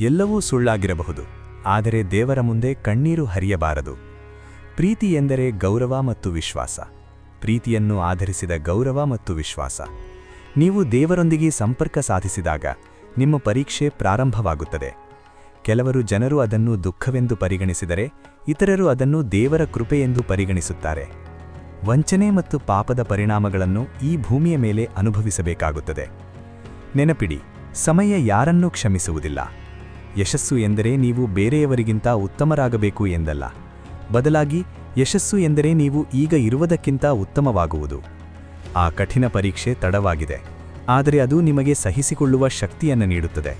ಎಲ್ಲವೂ ಸುಳ್ಳಾಗಿರಬಹುದು. ಆದರೆ ದೇವರ ಮುಂದೆ ಕಣ್ಣೀರು ಹರಿಯಬಾರದು. ಪ್ರೀತಿ ಎಂದರೆ ಗೌರವ ಮತ್ತು ವಿಶ್ವಾಸ. ಪ್ರೀತಿಯನ್ನು ಆಧರಿಸಿದ ಗೌರವ ಮತ್ತು ವಿಶ್ವಾಸ. ನೀವು ದೇವರೊಂದಿಗೆ ಸಂಪರ್ಕ ಸಾಧಿಸಿದಾಗ ನಿಮ್ಮ ಪರೀಕ್ಷೆ ಪ್ರಾರಂಭವಾಗುತ್ತದೆ. ಕೆಲವರು ಜನರು ಅದನ್ನು ದುಃಖವೆಂದು ಪರಿಗಣಿಸಿದರೆ, ಇತರರು ಅದನ್ನು ದೇವರ ಕೃಪೆಯೆಂದು ಪರಿಗಣಿಸುತ್ತಾರೆ. ವಂಚನೆ ಮತ್ತು ಪಾಪದ ಪರಿಣಾಮಗಳನ್ನು ಈ ಭೂಮಿಯ ಮೇಲೆ ಅನುಭವಿಸಬೇಕಾಗುತ್ತದೆ. ನೆನಪಿಡಿ, ಸಮಯ ಯಾರನ್ನೂ ಕ್ಷಮಿಸುವುದಿಲ್ಲ. ಯಶಸ್ಸು ಎಂದರೆ ನೀವು ಬೇರೆಯವರಿಗಿಂತ ಉತ್ತಮರಾಗಬೇಕು ಎಂದಲ್ಲ. ಬದಲಾಗಿ, ಯಶಸ್ಸು ಎಂದರೆ ನೀವು ಈಗ ಇರುವುದಕ್ಕಿಂತ ಉತ್ತಮವಾಗುವುದು. ಆ ಕಠಿಣ ಪರೀಕ್ಷೆ ತಡವಾಗಿದೆ. ಆದರೆ ಅದು ನಿಮಗೆ ಸಹಿಸಿಕೊಳ್ಳುವ ಶಕ್ತಿಯನ್ನು ನೀಡುತ್ತದೆ.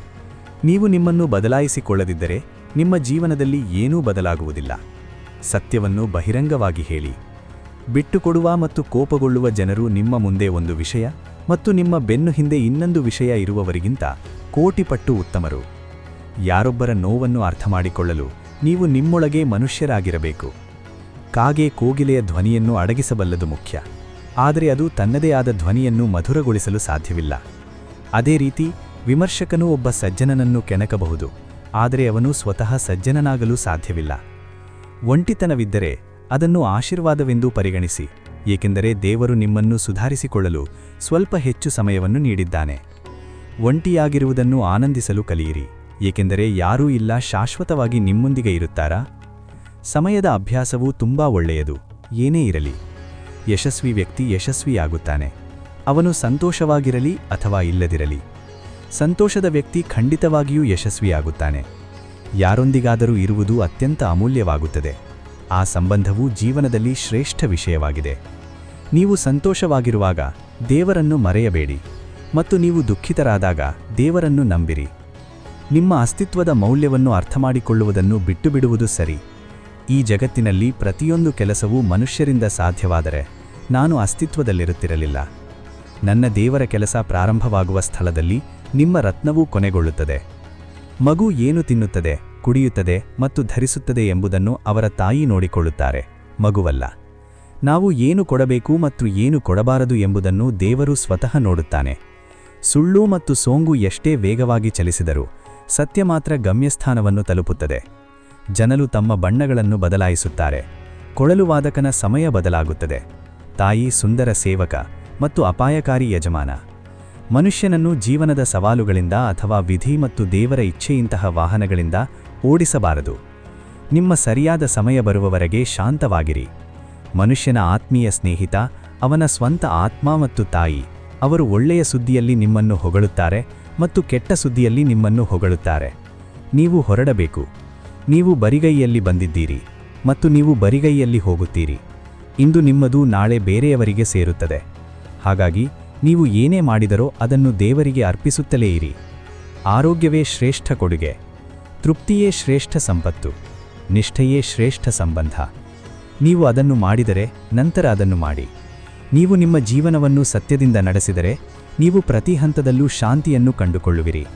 ನೀವು ನಿಮ್ಮನ್ನು ಬದಲಾಯಿಸಿಕೊಳ್ಳದಿದ್ದರೆ, ನಿಮ್ಮ ಜೀವನದಲ್ಲಿ ಏನೂ ಬದಲಾಗುವುದಿಲ್ಲ. ಸತ್ಯವನ್ನು ಬಹಿರಂಗವಾಗಿ ಹೇಳಿ. ಬಿಟ್ಟುಕೊಡುವ ಮತ್ತು ಕೋಪಗೊಳ್ಳುವ ಜನರು ನಿಮ್ಮ ಮುಂದೆ ಒಂದು ವಿಷಯ ಮತ್ತು ನಿಮ್ಮ ಬೆನ್ನು ಹಿಂದೆ ಇನ್ನೊಂದು ವಿಷಯ ಇರುವವರಿಗಿಂತ ಕೋಟಿಪಟ್ಟು ಉತ್ತಮರು. ಯಾರೊಬ್ಬರ ನೋವನ್ನು ಅರ್ಥಮಾಡಿಕೊಳ್ಳಲು ನೀವು ನಿಮ್ಮೊಳಗೆ ಮನುಷ್ಯರಾಗಿರಬೇಕು. ಕಾಗೆ ಕೋಗಿಲೆಯ ಧ್ವನಿಯನ್ನು ಅಡಗಿಸಬಲ್ಲದು ಮುಖ್ಯ. ಆದರೆ ಅದು ತನ್ನದೇ ಆದ ಧ್ವನಿಯನ್ನು ಮಧುರಗೊಳಿಸಲು ಸಾಧ್ಯವಿಲ್ಲ. ಅದೇ ರೀತಿ, ವಿಮರ್ಶಕನು ಒಬ್ಬ ಸಜ್ಜನನನ್ನು ಕೆಣಕಬಹುದು, ಆದರೆ ಅವನು ಸ್ವತಃ ಸಜ್ಜನನಾಗಲು ಸಾಧ್ಯವಿಲ್ಲ. ಒಂಟಿತನವಿದ್ದರೆ ಅದನ್ನು ಆಶೀರ್ವಾದವೆಂದು ಪರಿಗಣಿಸಿ, ಏಕೆಂದರೆ ದೇವರು ನಿಮ್ಮನ್ನು ಸುಧಾರಿಸಿಕೊಳ್ಳಲು ಸ್ವಲ್ಪ ಹೆಚ್ಚು ಸಮಯವನ್ನು ನೀಡಿದ್ದಾನೆ. ಒಂಟಿಯಾಗಿರುವುದನ್ನು ಆನಂದಿಸಲು ಕಲಿಯಿರಿ. ಏಕೆಂದರೆ ಯಾರೂ ಇಲ್ಲ, ಶಾಶ್ವತವಾಗಿ ನಿಮ್ಮೊಂದಿಗೆ ಇರುತ್ತಾರಾ? ಸಮಯದ ಅಭ್ಯಾಸವು ತುಂಬ ಒಳ್ಳೆಯದು, ಏನೇ ಇರಲಿ. ಯಶಸ್ವಿ ವ್ಯಕ್ತಿ ಯಶಸ್ವಿಯಾಗುತ್ತಾನೆ. ಅವನು ಸಂತೋಷವಾಗಿರಲಿ ಅಥವಾ ಇಲ್ಲದಿರಲಿ. ಸಂತೋಷದ ವ್ಯಕ್ತಿ ಖಂಡಿತವಾಗಿಯೂ ಯಶಸ್ವಿಯಾಗುತ್ತಾನೆ. ಯಾರೊಂದಿಗಾದರೂ ಇರುವುದು ಅತ್ಯಂತ ಅಮೂಲ್ಯವಾಗುತ್ತದೆ. ಆ ಸಂಬಂಧವು ಜೀವನದಲ್ಲಿ ಶ್ರೇಷ್ಠ ವಿಷಯವಾಗಿದೆ. ನೀವು ಸಂತೋಷವಾಗಿರುವಾಗ ದೇವರನ್ನು ಮರೆಯಬೇಡಿ ಮತ್ತು ನೀವು ದುಃಖಿತರಾದಾಗ ದೇವರನ್ನು ನಂಬಿರಿ. ನಿಮ್ಮ ಅಸ್ತಿತ್ವದ ಮೌಲ್ಯವನ್ನು ಅರ್ಥಮಾಡಿಕೊಳ್ಳುವುದನ್ನು ಬಿಟ್ಟುಬಿಡುವುದು ಸರಿ. ಈ ಜಗತ್ತಿನಲ್ಲಿ ಪ್ರತಿಯೊಂದು ಕೆಲಸವೂ ಮನುಷ್ಯರಿಂದ ಸಾಧ್ಯವಾದರೆ ನಾನು ಅಸ್ತಿತ್ವದಲ್ಲಿರುತ್ತಿರಲಿಲ್ಲ. ನನ್ನ ದೇವರ ಕೆಲಸ ಪ್ರಾರಂಭವಾಗುವ ಸ್ಥಳದಲ್ಲಿ ನಿಮ್ಮ ರತ್ನವೂ ಕೊನೆಗೊಳ್ಳುತ್ತದೆ. ಮಗು ಏನು ತಿನ್ನುತ್ತದೆ, ಕುಡಿಯುತ್ತದೆ ಮತ್ತು ಧರಿಸುತ್ತದೆ ಎಂಬುದನ್ನು ಅವರ ತಾಯಿ ನೋಡಿಕೊಳ್ಳುತ್ತಾರೆ. ಮಗುವಲ್ಲ. ನಾವು ಏನು ಕೊಡಬೇಕು ಮತ್ತು ಏನು ಕೊಡಬಾರದು ಎಂಬುದನ್ನು ದೇವರು ಸ್ವತಃ ನೋಡುತ್ತಾನೆ. ಸುಳ್ಳು ಮತ್ತು ಸೋಂಗು ಎಷ್ಟೇ ವೇಗವಾಗಿ ಚಲಿಸಿದರೂ ಸತ್ಯ ಮಾತ್ರ ಗಮ್ಯಸ್ಥಾನವನ್ನು ತಲುಪುತ್ತದೆ. ಜನರು ತಮ್ಮ ಬಣ್ಣಗಳನ್ನು ಬದಲಾಯಿಸುತ್ತಾರೆ. ಕೊಳಲು ವಾದಕನ ಸಮಯ ಬದಲಾಗುತ್ತದೆ. ತಾಯಿ, ಸುಂದರ ಸೇವಕ ಮತ್ತು ಅಪಾಯಕಾರಿ ಯಜಮಾನ. ಮನುಷ್ಯನನ್ನು ಜೀವನದ ಸವಾಲುಗಳಿಂದ ಅಥವಾ ವಿಧಿ ಮತ್ತು ದೇವರ ಇಚ್ಛೆಯಂತಹ ವಾಹನಗಳಿಂದ ಓಡಿಸಬಾರದು. ನಿಮ್ಮ ಸರಿಯಾದ ಸಮಯ ಬರುವವರೆಗೆ ಶಾಂತವಾಗಿರಿ. ಮನುಷ್ಯನ ಆತ್ಮೀಯ ಸ್ನೇಹಿತ, ಅವನ ಸ್ವಂತ ಆತ್ಮ ಮತ್ತು ತಾಯಿ, ಅವರು ಒಳ್ಳೆಯ ಸುದ್ದಿಯಲ್ಲಿ ನಿಮ್ಮನ್ನು ಹೊಗಳುತ್ತಾರೆ ಮತ್ತು ಕೆಟ್ಟ ಸುದ್ದಿಯಲ್ಲಿ ನಿಮ್ಮನ್ನು ಹೊಗಳುತ್ತಾರೆ. ನೀವು ಹೊರಡಬೇಕು. ನೀವು ಬರಿಗೈಯಲ್ಲಿ ಬಂದಿದ್ದೀರಿ ಮತ್ತು ನೀವು ಬರಿಗೈಯಲ್ಲಿ ಹೋಗುತ್ತೀರಿ. ಇಂದು ನಿಮ್ಮದು ನಾಳೆ ಬೇರೆಯವರಿಗೆ ಸೇರುತ್ತದೆ. ಹಾಗಾಗಿ ನೀವು ಏನೇ ಮಾಡಿದರೋ ಅದನ್ನು ದೇವರಿಗೆ ಅರ್ಪಿಸುತ್ತಲೇ ಇರಿ. ಆರೋಗ್ಯವೇ ಶ್ರೇಷ್ಠ ಕೊಡುಗೆ. ತೃಪ್ತಿಯೇ ಶ್ರೇಷ್ಠ ಸಂಪತ್ತು. ನಿಷ್ಠೆಯೇ ಶ್ರೇಷ್ಠ ಸಂಬಂಧ. ನೀವು ಅದನ್ನು ಮಾಡಿದರೆ ನಂತರ ಅದನ್ನು ಮಾಡಿ. ನೀವು ನಿಮ್ಮ ಜೀವನವನ್ನು ಸತ್ಯದಿಂದ ನಡೆಸಿದರೆ ನೀವು ಪ್ರತಿ ಹಂತದಲ್ಲೂ ಶಾಂತಿಯನ್ನು ಕಂಡುಕೊಳ್ಳುವಿರಿ.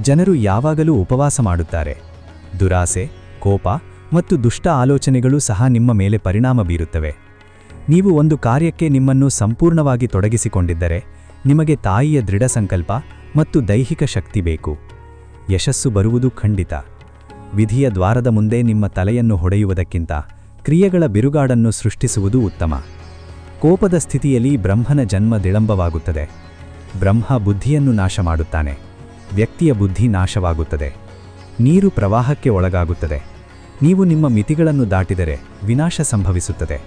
ಜನರು ಯಾವಾಗಲೂ ಉಪವಾಸ ಮಾಡುತ್ತಾರೆ. ದುರಾಸೆ, ಕೋಪ ಮತ್ತು ದುಷ್ಟ ಆಲೋಚನೆಗಳು ಸಹ ನಿಮ್ಮ ಮೇಲೆ ಪರಿಣಾಮ ಬೀರುತ್ತವೆ. ನೀವು ಒಂದು ಕಾರ್ಯಕ್ಕೆ ನಿಮ್ಮನ್ನು ಸಂಪೂರ್ಣವಾಗಿ ತೊಡಗಿಸಿಕೊಂಡಿದ್ದರೆ, ನಿಮಗೆ ತಾಯಿಯ ದೃಢ ಸಂಕಲ್ಪ ಮತ್ತು ದೈಹಿಕ ಶಕ್ತಿ ಬೇಕು. ಯಶಸ್ಸು ಬರುವುದು ಖಂಡಿತ. ವಿಧಿಯ ದ್ವಾರದ ಮುಂದೆ ನಿಮ್ಮ ತಲೆಯನ್ನು ಹೊಡೆಯುವುದಕ್ಕಿಂತ ಕ್ರಿಯೆಗಳ ಬಿರುಗಾಡನ್ನು ಸೃಷ್ಟಿಸುವುದು ಉತ್ತಮ. ಕೋಪದ ಸ್ಥಿತಿಯಲ್ಲಿ ಬ್ರಹ್ಮನ ಜನ್ಮ ವಿಳಂಬವಾಗುತ್ತದೆ. ಬ್ರಹ್ಮ ಬುದ್ಧಿಯನ್ನು ನಾಶ ಮಾಡುತ್ತಾನೆ. ವ್ಯಕ್ತಿಯ ಬುದ್ಧಿ ನಾಶವಾಗುತ್ತದೆ. ನೀರು ಪ್ರವಾಹಕ್ಕೆ ಒಳಗಾಗುತ್ತದೆ. ನೀವು ನಿಮ್ಮ ಮಿತಿಗಳನ್ನು ದಾಟಿದರೆ ವಿನಾಶ ಸಂಭವಿಸುತ್ತದೆ.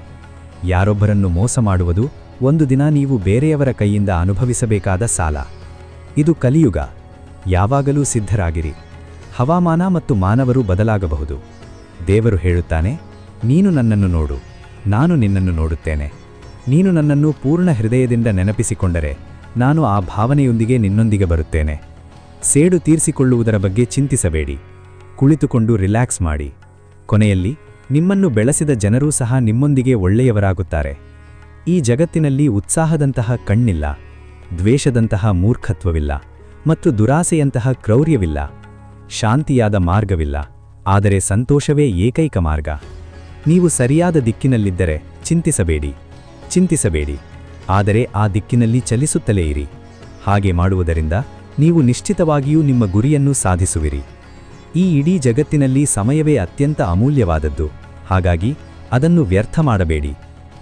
ಯಾರೊಬ್ಬರನ್ನು ಮೋಸ ಮಾಡುವುದು ಒಂದು ದಿನ ನೀವು ಬೇರೆಯವರ ಕೈಯಿಂದ ಅನುಭವಿಸಬೇಕಾದ ಸಾಲ. ಇದು ಕಲಿಯುಗ. ಯಾವಾಗಲೂ ಸಿದ್ಧರಾಗಿರಿ. ಹವಾಮಾನ ಮತ್ತು ಮಾನವರು ಬದಲಾಗಬಹುದು. ದೇವರು ಹೇಳುತ್ತಾನೆ, ನೀನು ನನ್ನನ್ನು ನೋಡು. ನಾನು ನಿನ್ನನ್ನು ನೋಡುತ್ತೇನೆ. ನೀನು ನನ್ನನ್ನು ಪೂರ್ಣ ಹೃದಯದಿಂದ ನೆನಪಿಸಿಕೊಂಡರೆ ನಾನು ಆ ಭಾವನೆಯೊಂದಿಗೆ ನಿನ್ನೊಂದಿಗೆ ಬರುತ್ತೇನೆ. ಸೇಡು ತೀರಿಸಿಕೊಳ್ಳುವುದರ ಬಗ್ಗೆ ಚಿಂತಿಸಬೇಡಿ. ಕುಳಿತುಕೊಂಡು ರಿಲ್ಯಾಕ್ಸ್ ಮಾಡಿ. ಕೊನೆಯಲ್ಲಿ, ನಿಮ್ಮನ್ನು ಬೆಳೆಸಿದ ಜನರೂ ಸಹ ನಿಮ್ಮೊಂದಿಗೆ ಒಳ್ಳೆಯವರಾಗುತ್ತಾರೆ. ಈ ಜಗತ್ತಿನಲ್ಲಿ ಉತ್ಸಾಹದಂತಹ ಕಣ್ಣಿಲ್ಲ, ದ್ವೇಷದಂತಹ ಮೂರ್ಖತ್ವವಿಲ್ಲ, ಮತ್ತು ದುರಾಸೆಯಂತಹ ಕ್ರೌರ್ಯವಿಲ್ಲ, ಶಾಂತಿಯಾದ ಮಾರ್ಗವಿಲ್ಲ, ಆದರೆ ಸಂತೋಷವೇ ಏಕೈಕ ಮಾರ್ಗ. ನೀವು ಸರಿಯಾದ ದಿಕ್ಕಿನಲ್ಲಿದ್ದರೆ ಚಿಂತಿಸಬೇಡಿ ಚಿಂತಿಸಬೇಡಿ. ಆದರೆ ಆ ದಿಕ್ಕಿನಲ್ಲಿ ಚಲಿಸುತ್ತಲೇ ಇರಿ. ಹಾಗೆ ಮಾಡುವುದರಿಂದ ನೀವು ನಿಶ್ಚಿತವಾಗಿಯೂ ನಿಮ್ಮ ಗುರಿಯನ್ನು ಸಾಧಿಸುವಿರಿ. ಈ ಇಡೀ ಜಗತ್ತಿನಲ್ಲಿ ಸಮಯವೇ ಅತ್ಯಂತ ಅಮೂಲ್ಯವಾದದ್ದು. ಹಾಗಾಗಿ ಅದನ್ನು ವ್ಯರ್ಥ ಮಾಡಬೇಡಿ.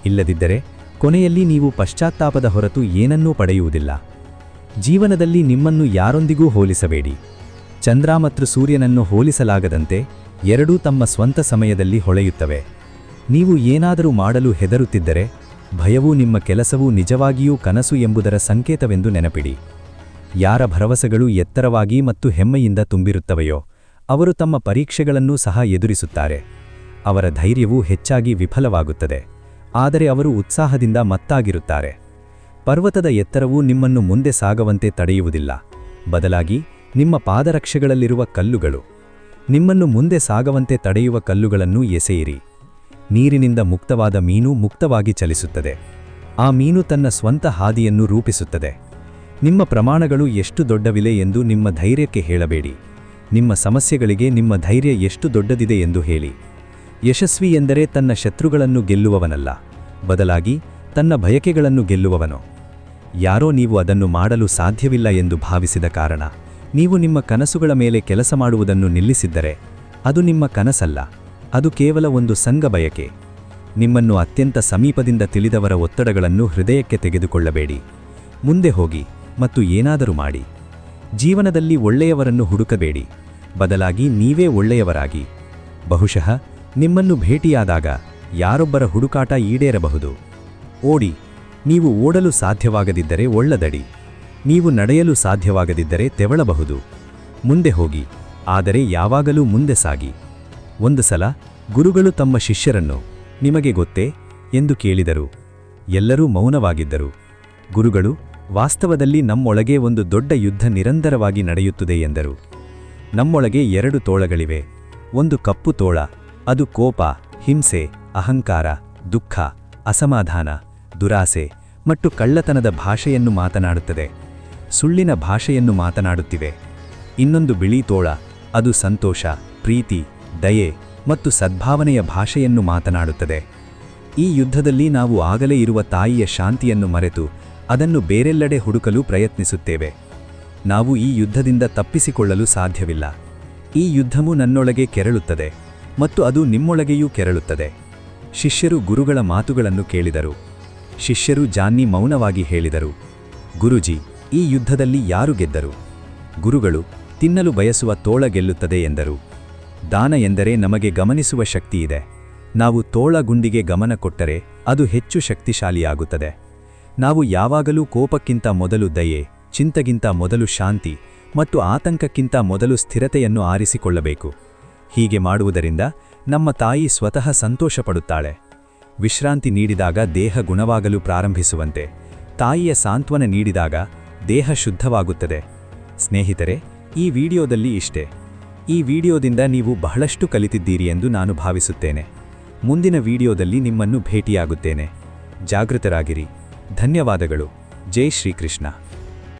ಇಲ್ಲದಿದ್ದರೆ ಕೊನೆಯಲ್ಲಿ ನೀವು ಪಶ್ಚಾತ್ತಾಪದ ಹೊರತು ಏನನ್ನೂ ಪಡೆಯುವುದಿಲ್ಲ. ಜೀವನದಲ್ಲಿ ನಿಮ್ಮನ್ನು ಯಾರೊಂದಿಗೂ ಹೋಲಿಸಬೇಡಿ. ಚಂದ್ರ ಮತ್ತು ಸೂರ್ಯನನ್ನು ಹೋಲಿಸಲಾಗದಂತೆ ಎರಡೂ ತಮ್ಮ ಸ್ವಂತ ಸಮಯದಲ್ಲಿ ಹೊಳೆಯುತ್ತವೆ. ನೀವು ಏನಾದರೂ ಮಾಡಲು ಹೆದರುತ್ತಿದ್ದರೆ ಭಯವೂ ನಿಮ್ಮ ಕೆಲಸವು ನಿಜವಾಗಿಯೂ ಕನಸು ಎಂಬುದರ ಸಂಕೇತವೆಂದು ನೆನಪಿಡಿ. ಯಾರ ಭರವಸೆಗಳು ಎತ್ತರವಾಗಿ ಮತ್ತು ಹೆಮ್ಮೆಯಿಂದ ತುಂಬಿರುತ್ತವೆಯೋ, ಅವರು ತಮ್ಮ ಪರೀಕ್ಷೆಗಳನ್ನೂ ಸಹ ಎದುರಿಸುತ್ತಾರೆ. ಅವರ ಧೈರ್ಯವು ಹೆಚ್ಚಾಗಿ ವಿಫಲವಾಗುತ್ತದೆ. ಆದರೆ ಅವರು ಉತ್ಸಾಹದಿಂದ ಮತ್ತಾಗಿರುತ್ತಾರೆ. ಪರ್ವತದ ಎತ್ತರವು ನಿಮ್ಮನ್ನು ಮುಂದೆ ಸಾಗವಂತೆ ತಡೆಯುವುದಿಲ್ಲ. ಬದಲಾಗಿ, ನಿಮ್ಮ ಪಾದರಕ್ಷೆಗಳಲ್ಲಿರುವ ಕಲ್ಲುಗಳು ನಿಮ್ಮನ್ನು ಮುಂದೆ ಸಾಗವಂತೆ ತಡೆಯುವ ಕಲ್ಲುಗಳನ್ನು ಎಸೆಯಿರಿ. ನೀರಿನಿಂದ ಮುಕ್ತವಾದ ಮೀನು ಮುಕ್ತವಾಗಿ ಚಲಿಸುತ್ತದೆ. ಆ ಮೀನು ತನ್ನ ಸ್ವಂತ ಹಾದಿಯನ್ನು ರೂಪಿಸುತ್ತದೆ. ನಿಮ್ಮ ಪ್ರಮಾಣಗಳು ಎಷ್ಟು ದೊಡ್ಡವಿಲೆ ಎಂದು ನಿಮ್ಮ ಧೈರ್ಯಕ್ಕೆ ಹೇಳಬೇಡಿ. ನಿಮ್ಮ ಸಮಸ್ಯೆಗಳಿಗೆ ನಿಮ್ಮ ಧೈರ್ಯ ಎಷ್ಟು ದೊಡ್ಡದಿದೆ ಎಂದು ಹೇಳಿ. ಯಶಸ್ವಿ ಎಂದರೆ ತನ್ನ ಶತ್ರುಗಳನ್ನು ಗೆಲ್ಲುವವನಲ್ಲ. ಬದಲಾಗಿ, ತನ್ನ ಬಯಕೆಗಳನ್ನು ಗೆಲ್ಲುವವನು. ಯಾರೋ ನೀವು ಅದನ್ನು ಮಾಡಲು ಸಾಧ್ಯವಿಲ್ಲ ಎಂದು ಭಾವಿಸಿದ ಕಾರಣ, ನೀವು ನಿಮ್ಮ ಕನಸುಗಳ ಮೇಲೆ ಕೆಲಸ ಮಾಡುವುದನ್ನು ನಿಲ್ಲಿಸಿದ್ದರೆ, ಅದು ನಿಮ್ಮ ಕನಸಲ್ಲ. ಅದು ಕೇವಲ ಒಂದು ಸಂಘ ಬಯಕೆ ನಿಮ್ಮನ್ನು ಅತ್ಯಂತ ಸಮೀಪದಿಂದ ತಿಳಿದವರ ಒತ್ತಡಗಳನ್ನು ಹೃದಯಕ್ಕೆ ತೆಗೆದುಕೊಳ್ಳಬೇಡಿ. ಮುಂದೆ ಹೋಗಿ ಮತ್ತು ಏನಾದರೂ ಮಾಡಿ. ಜೀವನದಲ್ಲಿ ಒಳ್ಳೆಯವರನ್ನು ಹುಡುಕಬೇಡಿ. ಬದಲಾಗಿ ನೀವೇ ಒಳ್ಳೆಯವರಾಗಿ. ಬಹುಶಃ ನಿಮ್ಮನ್ನು ಭೇಟಿಯಾದಾಗ ಯಾರೊಬ್ಬರ ಹುಡುಕಾಟ ಈಡೇರಬಹುದು. ಓಡಿ, ನೀವು ಓಡಲು ಸಾಧ್ಯವಾಗದಿದ್ದರೆ ಒಳ್ಳದಡಿ. ನೀವು ನಡೆಯಲು ಸಾಧ್ಯವಾಗದಿದ್ದರೆ ತೆವಳಬಹುದು. ಮುಂದೆ ಹೋಗಿ, ಆದರೆ ಯಾವಾಗಲೂ ಮುಂದೆ ಸಾಗಿ. ಒಂದು ಸಲ ಗುರುಗಳು ತಮ್ಮ ಶಿಷ್ಯರನ್ನು, ನಿಮಗೆ ಗೊತ್ತೇ? ಎಂದು ಕೇಳಿದರು. ಎಲ್ಲರೂ ಮೌನವಾಗಿದ್ದರು. ಗುರುಗಳು, ವಾಸ್ತವದಲ್ಲಿ ನಮ್ಮೊಳಗೆ ಒಂದು ದೊಡ್ಡ ಯುದ್ಧ ನಿರಂತರವಾಗಿ ನಡೆಯುತ್ತದೆ, ಎಂದರು. ನಮ್ಮೊಳಗೆ ಎರಡು ತೋಳಗಳಿವೆ. ಒಂದು ಕಪ್ಪು ತೋಳ, ಅದು ಕೋಪ, ಹಿಂಸೆ, ಅಹಂಕಾರ, ದುಃಖ, ಅಸಮಾಧಾನ, ದುರಾಸೆ ಮತ್ತು ಕಳ್ಳತನದ ಭಾಷೆಯನ್ನು ಮಾತನಾಡುತ್ತದೆ. ಸುಳ್ಳಿನ ಭಾಷೆಯನ್ನು ಮಾತನಾಡುತ್ತಿವೆ. ಇನ್ನೊಂದು ಬಿಳಿ ತೋಳ, ಅದು ಸಂತೋಷ, ಪ್ರೀತಿ ದಯೆ ಮತ್ತು ಸದ್ಭಾವನೆಯ ಭಾಷೆಯನ್ನು ಮಾತನಾಡುತ್ತದೆ. ಈ ಯುದ್ಧದಲ್ಲಿ ನಾವು ಆಗಲೇ ಇರುವ ತಾಯಿಯ ಶಾಂತಿಯನ್ನು ಮರೆತು ಅದನ್ನು ಬೇರೆಲ್ಲೆಡೆ ಹುಡುಕಲು ಪ್ರಯತ್ನಿಸುತ್ತೇವೆ. ನಾವು ಈ ಯುದ್ಧದಿಂದ ತಪ್ಪಿಸಿಕೊಳ್ಳಲು ಸಾಧ್ಯವಿಲ್ಲ. ಈ ಯುದ್ಧವು ನನ್ನೊಳಗೆ ಕೆರಳುತ್ತದೆ ಮತ್ತು ಅದು ನಿಮ್ಮೊಳಗೆಯೂ ಕೆರಳುತ್ತದೆ. ಶಿಷ್ಯರು ಗುರುಗಳ ಮಾತುಗಳನ್ನು ಕೇಳಿದರು. ಶಿಷ್ಯರು ಜಾನ್ನಿ ಮೌನವಾಗಿ ಹೇಳಿದರು. ಗುರುಜಿ, ಈ ಯುದ್ಧದಲ್ಲಿ ಯಾರು ಗೆದ್ದರು? ಗುರುಗಳು, ತಿನ್ನಲು ಬಯಸುವ ತೋಳ ಗೆಲ್ಲುತ್ತದೆ ಎಂದರು. ದಾನ ಎಂದರೆ ನಮಗೆ ಗಮನಿಸುವ ಶಕ್ತಿಯಿದೆ ನಾವು ತೋಳ ಗುಂಡಿಗೆ ಗಮನ ಕೊಟ್ಟರೆ ಅದು ಹೆಚ್ಚು ಶಕ್ತಿಶಾಲಿಯಾಗುತ್ತದೆ. ನಾವು ಯಾವಾಗಲೂ ಕೋಪಕ್ಕಿಂತ ಮೊದಲು ದಯೆ, ಚಿಂತಗಿಂತ ಮೊದಲು ಶಾಂತಿ ಮತ್ತು ಆತಂಕಕ್ಕಿಂತ ಮೊದಲು ಸ್ಥಿರತೆಯನ್ನು ಆರಿಸಿಕೊಳ್ಳಬೇಕು. ಹೀಗೆ ಮಾಡುವುದರಿಂದ ನಮ್ಮ ತಾಯಿ ಸ್ವತಃ ಸಂತೋಷಪಡುತ್ತಾಳೆ. ವಿಶ್ರಾಂತಿ ನೀಡಿದಾಗ ದೇಹ ಗುಣವಾಗಲು ಪ್ರಾರಂಭಿಸುವಂತೆ, ತಾಯಿಯ ಸಾಂತ್ವನ ನೀಡಿದಾಗ ದೇಹ ಶುದ್ಧವಾಗುತ್ತದೆ. ಸ್ನೇಹಿತರೆ, ಈ ವಿಡಿಯೋದಲ್ಲಿ ಇಷ್ಟೇ. ಈ ವಿಡಿಯೋದಿಂದ ನೀವು ಬಹಳಷ್ಟು ಕಲಿತಿದ್ದೀರಿ ಎಂದು ನಾನು ಭಾವಿಸುತ್ತೇನೆ. ಮುಂದಿನ ವಿಡಿಯೋದಲ್ಲಿ ನಿಮ್ಮನ್ನು ಭೇಟಿಯಾಗುತ್ತೇನೆ. ಜಾಗೃತರಾಗಿರಿ. ಧನ್ಯವಾದಗಳು. ಜೈ ಶ್ರೀಕೃಷ್ಣ.